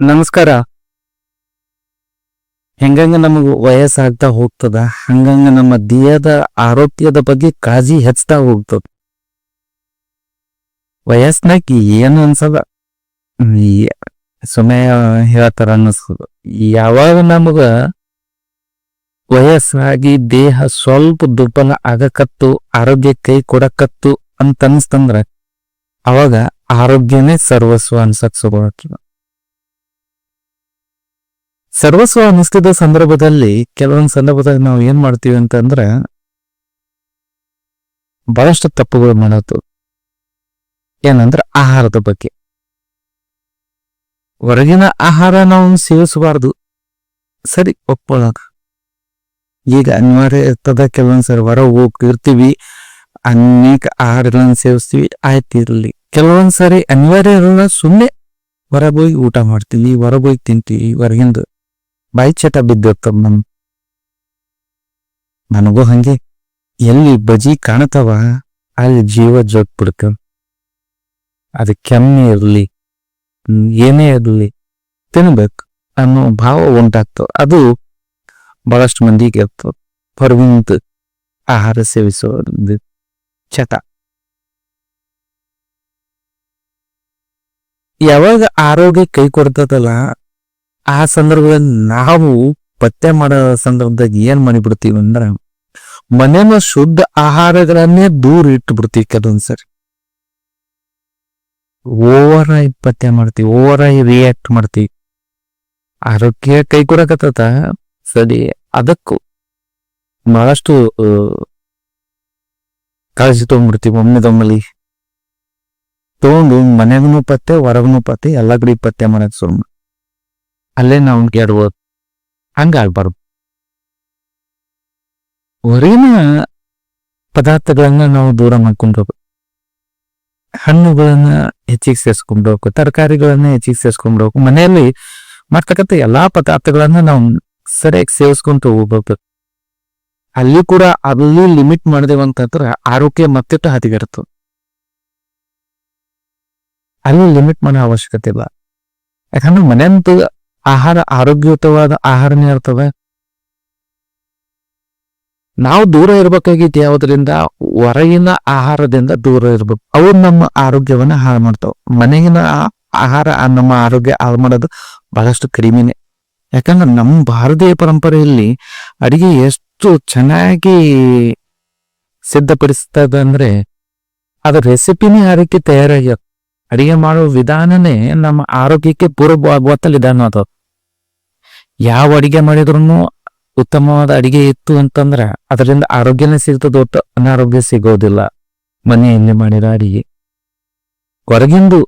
ನಮಸ್ಕಾರ. ಹೆಂಗಂಗ ನಮಗ ವಯಸ್ಸಾಗ್ತಾ ಹೋಗ್ತದ, ಹಂಗಂಗ ನಮ್ಮ ದೇಹದ ಆರೋಗ್ಯದ ಬಗ್ಗೆ ಕಾಳಜಿ ಹೆಚ್ಚತಾ ಹೋಗ್ತದ. ವಯಸ್ಸಿನಾಗ ಏನು ಅನ್ಸದ? ಸುಮಯ ಸುಮ್ಮನೆ ಹೇಳ್ತಾರ ಅನ್ನಿಸ್ತದ. ಯಾವಾಗ ನಮಗ ವಯಸ್ಸಾಗಿ ದೇಹ ಸ್ವಲ್ಪ ದುರ್ಬಲ ಆಗಕತ್ತು, ಆರೋಗ್ಯ ಕೈ ಕೊಡಕತ್ತು ಅಂತ ಅನ್ಸ್ತಂದ್ರ, ಅವಾಗ ಆರೋಗ್ಯನೇ ಸರ್ವಸ್ವ ಅನ್ಸಕ್ ಸರ್ವಸ್ವ ಅನಿಸ್ತಿದ್ದ ಸಂದರ್ಭದಲ್ಲಿ ಕೆಲವೊಂದು ಸಂದರ್ಭದಲ್ಲಿ ನಾವು ಏನ್ ಮಾಡ್ತೀವಿ ಅಂತಂದ್ರೆ ಬಹಳಷ್ಟು ತಪ್ಪುಗಳು ಮಾಡೋದು. ಏನಂದ್ರೆ ಆಹಾರದ ಬಗ್ಗೆ. ಹೊರಗಿನ ಆಹಾರ ನಾವು ಸೇವಿಸಬಾರ್ದು. ಸರಿ ಒಪ್ಪೋಣ ಈಗ ಅನಿವಾರ್ಯ ಇರ್ತದ ಕೆಲವೊಂದ್ಸರಿ ಹೊರ ಹೋಗಿರ್ತೀವಿ ಅನೇಕ ಆಹಾರಗಳನ್ನು ಸೇವಿಸ್ತೀವಿ, ಆಯ್ತು ಇರ್ಲಿ. ಕೆಲವೊಂದ್ಸರಿ ಅನಿವಾರ್ಯ ಇರಲ್ಲ ಸುಮ್ಮನೆ ಹೊರಗೋಗಿ ಊಟ ಮಾಡ್ತೀವಿ ಹೊರಗೋಗಿ ತಿಂತೀವಿ, ಹೊರಗಿಂದ. ಬಾಯಿ ಚಟ ಬಿದ್ದೋಗ್ತವ ನಮ್ ನನಗೂ ಹಂಗೆ. ಎಲ್ಲಿ ಬಜಿ ಕಾಣತವ ಅಲ್ಲಿ ಜೀವ ಜೋಗ್ ಬಿಡ್ತ. ಅದು ಕೆಮ್ಮೆ ಇರ್ಲಿ ಏನೇ ಇರಲಿ, ತಿನ್ಬೇಕು ಅನ್ನೋ ಭಾವ ಉಂಟಾಗ್ತವ ಅದು ಬಹಳಷ್ಟು ಮಂದಿಗೆ ಹೊರಗಿಂದ ಆಹಾರ ಸೇವಿಸೋದು ಚಟ. ಯಾವಾಗ ಆರೋಗ್ಯ ಕೈ ಕೊಡ್ತದಲ್ಲ ಆ ಸಂದರ್ಭದಲ್ಲಿ ನಾವು ಪತ್ತೆ ಮಾಡೋ ಸಂದರ್ಭದಾಗ ಏನ್ ಮಾಡಿಬಿಡ್ತೀವಿ ಅಂದ್ರ ಮನೇನ ಶುದ್ಧ ಆಹಾರಗಳನ್ನೇ ದೂರ ಇಟ್ಟು ಬಿಡ್ತೀವಿ ಕೆಲವೊಂದ್ಸರಿ ಓವರ್ ಆಗಿ ಪತ್ತೆ ಮಾಡ್ತೀವಿ ಓವರ್ ಆಗಿ ರಿಯಾಕ್ಟ್ ಮಾಡ್ತೀವಿ. ಆರೋಗ್ಯ ಕೈ ಕೊಡಕತ್ತ ಸರಿ, ಅದಕ್ಕೂ ಬಹಳಷ್ಟು ಕಾಳಜಿ ತಗೊಂಡ್ಬಿಡ್ತೀವಿ ಒಮ್ಮೆದೊಮ್ಮಲಿ ತಗೊಂಡು ಮನೆಗೂ ಪತ್ತೆ ಹೊರಗೂ ಪತ್ತೆ ಎಲ್ಲ ಕಡೆ ಪತ್ತೆ ಮಾಡಕ್ ಶುರು. ಅಲ್ಲೇ ನಾವು ಗೆಡ್ಬೋದು ಹಂಗಾಗ್ಬಾರ್ದು. ಹೊರಗಿನ ಪದಾರ್ಥಗಳನ್ನ ನಾವು ದೂರ ಮಾಡ್ಕೊಂಡು ಹಣ್ಣುಗಳನ್ನ ಹೆಚ್ಚಿಗೆ ಸೇರಿಸ್ಕೊಂಡ್ಬೇಕು ತರಕಾರಿಗಳನ್ನ ಹೆಚ್ಚಿಗೆ ಸೇರಿಸ್ಕೊಂಡ್ಬೇಕು ಮನೆಯಲ್ಲಿ ಮಾಡ್ತಕ್ಕಂಥ ಎಲ್ಲಾ ಪದಾರ್ಥಗಳನ್ನ ನಾವು ಸರಿಯಾಗಿ ಸೇವಿಸ್ಕೊಂತ ಹೋಗ್ಬೇಕು. ಅಲ್ಲಿ ಕೂಡ ಅಲ್ಲಿ ಲಿಮಿಟ್ ಮಾಡಿದೇವಂತಂದ್ರ ಆರೋಗ್ಯ ಮತ್ತಿಟ್ಟು ಹದಿಗೆಡ್ತು ಅಲ್ಲಿ ಲಿಮಿಟ್ ಮಾಡೋ ಅವಶ್ಯಕತೆ ಇಲ್ಲ. ಯಾಕಂದ್ರೆ ಮನೆಯಂತೂ ಆಹಾರ ಆರೋಗ್ಯಯುತವಾದ ಆಹಾರನೇ ಇರ್ತವೆ ನಾವು ದೂರ ಇರಬೇಕಾಗಿತ್ತು ಯಾವುದರಿಂದ ಹೊರಗಿನ ಆಹಾರದಿಂದ ದೂರ ಇರ್ಬೇಕು. ಅವು ನಮ್ಮ ಆರೋಗ್ಯವನ್ನ ಹಾಳು ಮಾಡ್ತಾವೆ. ಮನೆಗಿನ ಆಹಾರ ನಮ್ಮ ಆರೋಗ್ಯ ಹಾಳು ಮಾಡೋದು ಬಹಳಷ್ಟು ಕಡಿಮೆನೆ. ಯಾಕಂದ್ರೆ ನಮ್ಮ ಭಾರತೀಯ ಪರಂಪರೆಯಲ್ಲಿ ಅಡಿಗೆ ಎಷ್ಟು ಚೆನ್ನಾಗಿ ಸಿದ್ಧಪಡಿಸ್ತದೆ ಅಂದ್ರೆ ಅದ್ರ ರೆಸಿಪಿನೇ ಆ ರೀತಿ ಅಡುಗೆ ಅಡಿಗೆ ಮಾಡುವ ವಿಧಾನನೇ ನಮ್ಮ ಆರೋಗ್ಯಕ್ಕೆ ಪೂರ್ವವಾಗುವಂತ ವಿಧಾನ ಅದು. ಯಾವ ಅಡಿಗೆ ಮಾಡಿದ್ರು ಉತ್ತಮವಾದ ಅಡಿಗೆ ಇತ್ತು ಅಂತಂದ್ರ ಅದರಿಂದ ಆರೋಗ್ಯನೇ ಸಿಗ್ತದ ಒಟ್ಟು ಅನಾರೋಗ್ಯ ಸಿಗೋದಿಲ್ಲ. ಮನೆಯಲ್ಲಿ ಮಾಡಿರೋ ಅಡಿಗೆ. ಹೊರಗಿಂದು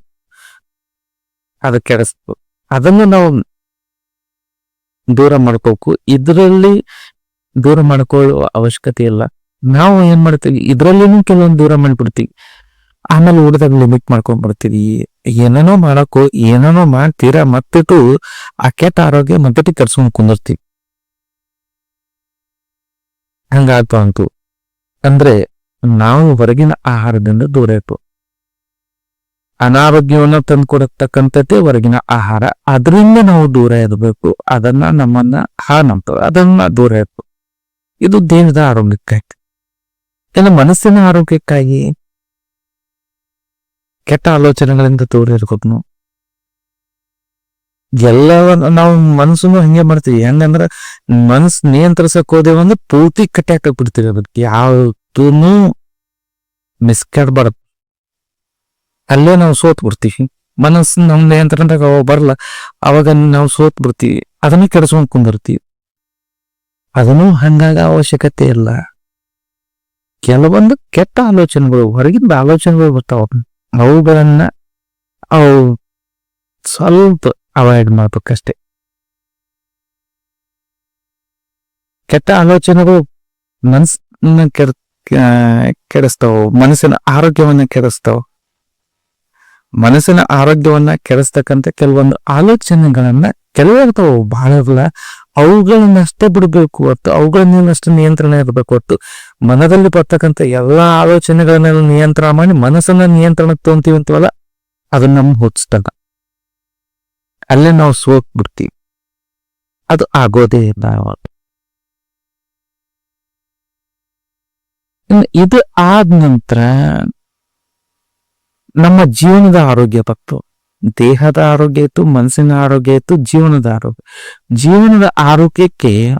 ಅದು ಕೆಡಿಸ್ತು ಅದನ್ನು ನಾವು ದೂರ ಮಾಡ್ಕೋಬೇಕು. ಇದರಲ್ಲಿ ದೂರ ಮಾಡ್ಕೊಳ್ಳುವ ಅವಶ್ಯಕತೆ ಇಲ್ಲ. ನಾವು ಏನ್ ಮಾಡ್ತೀವಿ? ಇದ್ರಲ್ಲಿನೂ ಕೆಲವೊಂದು ದೂರ ಮಾಡ್ಬಿಡ್ತೀವಿ. ಆಮೇಲೆ ಊಟದಾಗ ಲಿಮಿಟ್ ಮಾಡ್ಕೊಂಡ್ ಬರ್ತೀವಿ ಏನೇನೋ ಮಾಡಕ್ಕೂ, ಏನೇನೋ ಮಾಡ್ತೀರಾ ಮತ್ತಿಟ್ಟು ಆ ಕೆಟ್ಟ ಆರೋಗ್ಯ ಮತ್ತಿಟ್ಟು ಕರ್ಸ್ಕೊಂಡು ಕುಂದಿರ್ತೀವಿ. ಹಂಗಾಯ್ತು ಅಂತು. ಅಂದ್ರೆ ನಾವು ಹೊರಗಿನ ಆಹಾರದಿಂದ ದೂರ ಇತ್ತು ಅನಾರೋಗ್ಯವನ್ನ ತಂದ್ಕೊಡತಕ್ಕಂಥದ್ದೇ ಹೊರಗಿನ ಆಹಾರ. ಅದರಿಂದ ನಾವು ದೂರ ಇರಬೇಕು. ಅದನ್ನ ನಮ್ಮನ್ನ ಹಾ ನಂಬ್ತದೆ ಅದನ್ನ ದೂರ ಇತ್ತು ಇದು ದೇಹದ ಆರೋಗ್ಯಕ್ಕಾಗಿ ಇನ್ನು ಮನಸ್ಸಿನ ಆರೋಗ್ಯಕ್ಕಾಗಿ ಕೆಟ್ಟ ಆಲೋಚನೆಗಳಿಂದ ದೂರ ನಾವು ಎಲ್ಲವನ್ನ ನಾವು ಮನಸ್ಸನ್ನು ಹಂಗೆ ಮಾಡ್ತೀವಿ. ಹೆಂಗಂದ್ರ ಮನಸ್ ನಿಯಂತ್ರಿಸಕ್ ಹೋದೇವಂದ್ರೆ ಪೂರ್ತಿ ಕಟ್ಟಾಕ ಬಿಡ್ತೀವಿ ಅದಕ್ಕೆ. ಯಾವ್ದೂನು ಮಿಸ್ಕಾಡ್ಬಾರ್ದು. ಅಲ್ಲೇ ನಾವು ಸೋತ್ ಬಿಡ್ತೀವಿ. ಮನಸ್ಸು ನಮ್ ನಿಯಂತ್ರಣದಾಗ ಅವಾಗ ಬರಲ್ಲ. ಅವಾಗ ನಾವು ಸೋತ್ ಬಿಡ್ತೀವಿ. ಅದನ್ನ ಕೆಡಿಸ್ಕೊಂಡ್ ಕುಂದಿರ್ತೀವಿ. ಅದನ್ನು ಹಂಗಾಗ ಅವಶ್ಯಕತೆ ಇಲ್ಲ. ಕೆಲವೊಂದು ಕೆಟ್ಟ ಆಲೋಚನೆಗಳು, ಹೊರಗಿಂದ ಆಲೋಚನೆಗಳು ಬರ್ತಾವ. ಅವುಗಳನ್ನ ಅವು ಸ್ವಲ್ಪ ಅವಾಯ್ಡ್ ಮಾಡ್ಬೇಕಷ್ಟೆ. ಕೆಟ್ಟ ಆಲೋಚನೆಗಳು ಮನಸ್ಸನ್ನ ಕೆಡ ಕೆಡಿಸ್ತಾವ. ಮನಸ್ಸಿನ ಆರೋಗ್ಯವನ್ನ ಕೆಡಿಸ್ತಾವ. ಮನಸ್ಸಿನ ಆರೋಗ್ಯವನ್ನ ಕೆಡಿಸ್ತಕ್ಕಂಥ ಕೆಲವೊಂದು ಆಲೋಚನೆಗಳನ್ನ ಕೆಲವಿರ್ತಾವ ಬಹಳ ಇರಲ್ಲ ಅವುಗಳನ್ನಷ್ಟೇ ಬಿಡಬೇಕು ಹೊತ್ತು, ಅವುಗಳ ನಿಯಂತ್ರಣ ಇರಬೇಕು ಹೊತ್ತು. ಮನದಲ್ಲಿ ಬರ್ತಕ್ಕಂಥ ಎಲ್ಲಾ ಆಲೋಚನೆಗಳನ್ನೆಲ್ಲ ನಿಯಂತ್ರಣ ಮಾಡಿ, ಮನಸ್ಸನ್ನ ನಿಯಂತ್ರಣಕ್ಕೆ ತೊಗೊಂತೀವಿ ಅಂತವಲ್ಲ, ಅದನ್ನ ನಮ್ಮ ಹುಚ್ಚಿದಾಗ ಅಲ್ಲೇ ನಾವು ಸೋತ್ ಬಿಡ್ತೀವಿ. ಅದು ಆಗೋದೇ ಇಲ್ಲ ಅವಾಗ ಇದು ಆದ ನಂತರ ನಮ್ಮ ಜೀವನದ ಆರೋಗ್ಯ ಬಂತು ದೇಹದ ಆರೋಗ್ಯ ಇತ್ತು, ಮನಸ್ಸಿನ ಆರೋಗ್ಯ ಇತ್ತು, ಜೀವನದ ಆರೋಗ್ಯ. ಜೀವನದ ಆರೋಗ್ಯಕ್ಕೆ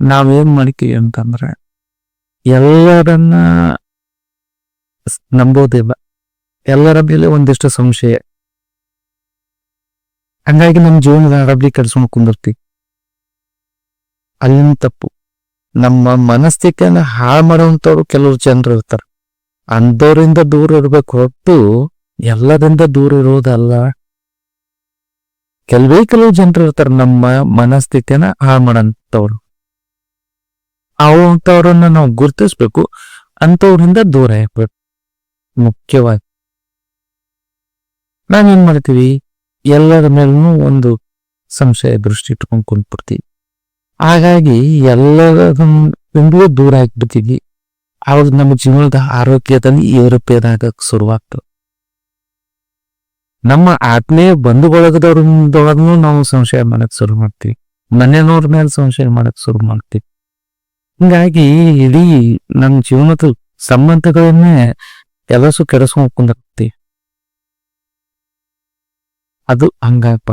ನಾವೇನ್ ಮಾಡ್ತೀವಿ ಅಂತಂದ್ರೆ, ಎಲ್ಲರನ್ನ ನಂಬೋದಿಲ್ಲ. ಎಲ್ಲರ ಮೇಲೆ ಒಂದಿಷ್ಟು ಸಂಶಯ. ಹಂಗಾಗಿ ನಮ್ಮ ಜೀವನದ ಅರಬ್ಲಿ ಕೆಡ್ಸ್ಕೊಂಡು ಕುಂದಿರ್ತೀವಿ. ಅಲ್ಲಿನ ತಪ್ಪು. ನಮ್ಮ ಮನಸ್ಥಿತಿಯನ್ನ ಹಾಳು ಮಾಡುವಂತವ್ರು ಕೆಲವರು ಜನರು ಇರ್ತಾರೆ. ಅಂಥವ್ರಿಂದ ದೂರ ಇರ್ಬೇಕು ಹೊರತು ಎಲ್ಲರಿಂದ ದೂರ ಇರೋದಲ್ಲ. ಕೆಲವೇ ಕೆಲವು ಜನರು ಇರ್ತಾರೆ ನಮ್ಮ ಮನಸ್ಥಿತಿಯನ್ನ ಹಾಳು ಮಾಡಂತವ್ರು. ಅವಂತವ್ರನ್ನ ನಾವು ಗುರುತಿಸ್ಬೇಕು, ಅಂಥವ್ರಿಂದ ದೂರ ಇರ್ಬೇಕು ಮುಖ್ಯವಾಗಿ. ನಾವೇನ್ ಮಾಡ್ತೀವಿ? ಎಲ್ಲರ ಮೇಲೂ ಒಂದು ಸಂಶಯ ದೃಷ್ಟಿ ಇಟ್ಕೊಂಡು ಕುಂತ್ಬಿಡ್ತೀವಿ. ಹಾಗಾಗಿ ಎಲ್ಲರಿಂದಲೂ ದೂರ ಆಗ್ಬಿಡ್ತೀವಿ. ಅವ್ರು ನಮ್ಮ ಜೀವನದ ಆರೋಗ್ಯದಲ್ಲಿ ಏರುಪೇರಾಗಕ್ಕೆ ಶುರುವಾಗ್ತದೆ ನಮ್ಮ ಆತ್ಮೀಯ ಬಂಧು ಬಳಗದವ್ರದೊಳಗೂ ನಾವು ಸಂಶಯ ಮಾಡಕ್ ಶುರು ಮಾಡ್ತೀವಿ. ಮನೆಯವ್ರ ಮೇಲೆ ಸಂಶಯ ಮಾಡಕ್ ಶುರು ಮಾಡ್ತೀವಿ. ಹಿಂಗಾಗಿ ಇಡೀ ನಮ್ಮ ಜೀವನದ ಸಂಬಂಧಗಳನ್ನೇ ಕೆಲಸು ಕೆಡಿಸ್ಕೊಂಡ್ ಕುಂದಿರ್ತೀವಿ ಅದು ಹಂಗಪ್ಪ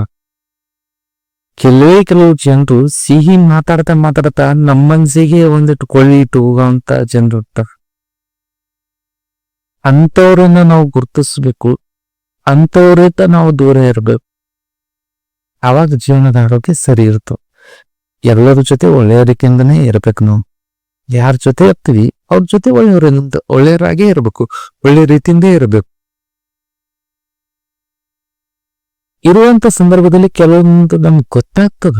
ಕೆಲವೇ ಕೆಲವು ಜನರು ಸಿಹಿ ಮಾತಾಡ್ತಾ ಮಾತಾಡ್ತಾ ನಮ್ಮ ಮನ್ಸಿಗೆ ಒಂದಿಟ್ಟು ಕೊಳ್ಳಿ ಇಟ್ಟು ಜನರು ಇರ್ತಾರೆ. ಅಂಥವ್ರನ್ನ ನಾವು ಗುರುತಿಸ್ಬೇಕು. ಅಂಥವ್ರಿಂದ ನಾವು ದೂರ ಇರಬೇಕು. ಆವಾಗ ಜೀವನದ ಆರೋಗ್ಯ ಸರಿ ಇರ್ತವೆ ಎಲ್ಲರ ಜೊತೆ ಒಳ್ಳೆಯ ರೀತಿಯಿಂದನೇ ಇರ್ಬೇಕು ನಾವು. ಯಾರ ಜೊತೆ ಇರ್ತೀವಿ, ಅವ್ರ ಜೊತೆ ಒಳ್ಳೆಯವರಿಂದ, ಒಳ್ಳೆಯವರಾಗೇ ಇರಬೇಕು, ಒಳ್ಳೆ ರೀತಿಯಿಂದ ಇರಬೇಕು. ಇರುವಂತ ಸಂದರ್ಭದಲ್ಲಿ ಕೆಲವೊಂದು ನಮ್ಗೆ ಗೊತ್ತಾಗ್ತದ.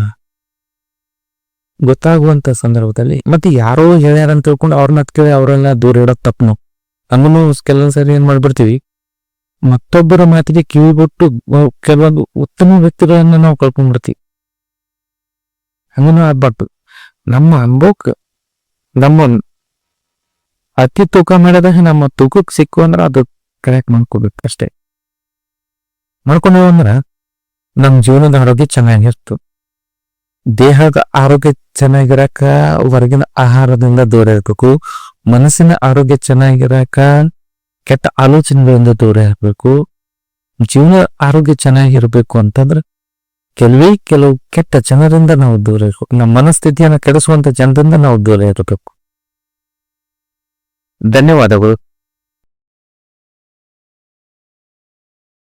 ಗೊತ್ತಾಗುವಂತ ಸಂದರ್ಭದಲ್ಲಿ. ಮತ್ತೆ ಯಾರೋ ಹೇಳ್ಯಾರ ಅಂತ ತಿಳ್ಕೊಂಡು ಅವ್ರನ್ನ ಕೇಳಿ ಅವರೆಲ್ಲ ದೂರ ಇಡೋದು ತಪ್ಪು ನಾವು. ಹಂಗನು ಕೆಲವೊಂದ್ ಸರಿ ಏನ್ ಮಾಡ್ಬಿಡ್ತೀವಿ ಮತ್ತೊಬ್ಬರ ಮಾತಿಗೆ ಕಿವಿ ಬಿಟ್ಟು ಅಹ್ ಕೆಲವೊಂದು ಉತ್ತಮ ವ್ಯಕ್ತಿಗಳನ್ನ ನಾವು ಕಳ್ಕೊಂಡ್ಬಿಡ್ತೀವಿ. ಹಂಗನೂ ಆಗ್ಬಾರ್ದು. ನಮ್ಮ ಅನುಭವಕ್ಕೆ ನಮ್ಮ ಅತಿ ತೂಕ ಮಾಡಿದಾಗ ನಮ್ಮ ತೂಕಕ್ಕೆ ಸಿಕ್ಕು ಅಂದ್ರೆ ಅದು ಕರೆಕ್ಟ್ ಮಾಡ್ಕೋಬೇಕು ಅಷ್ಟೇ. ಮಾಡ್ಕೊಂಡೇವ ಅಂದ್ರೆ ನಮ್ಮ ಜೀವನದ ಆರೋಗ್ಯ ಚೆನ್ನಾಗಿರ್ತು. ದೇಹದ ಆರೋಗ್ಯ ಚೆನ್ನಾಗಿರಕ ಹೊರಗಿನ ಆಹಾರದಿಂದ ದೂರ ಇರ್ಬೇಕು. ಮನಸ್ಸಿನ ಆರೋಗ್ಯ ಚೆನ್ನಾಗಿರಕ ಕೆಟ್ಟ ಆಲೋಚನೆಗಳಿಂದ ದೂರ ಇರಬೇಕು ಜೀವನ ಆರೋಗ್ಯ ಚೆನ್ನಾಗಿರಬೇಕು ಅಂತಂದ್ರೆ ಕೆಲವೇ ಕೆಲವು ಕೆಟ್ಟ ಜನರಿಂದ ನಾವು ದೂರ ಇರಬೇಕು. ನಮ್ಮ ಮನಸ್ಥಿತಿಯನ್ನ ಕೆಡಿಸುವಂತ ಜನರಿಂದ ನಾವು ದೂರ ಇರಬೇಕು. ಧನ್ಯವಾದಗಳು.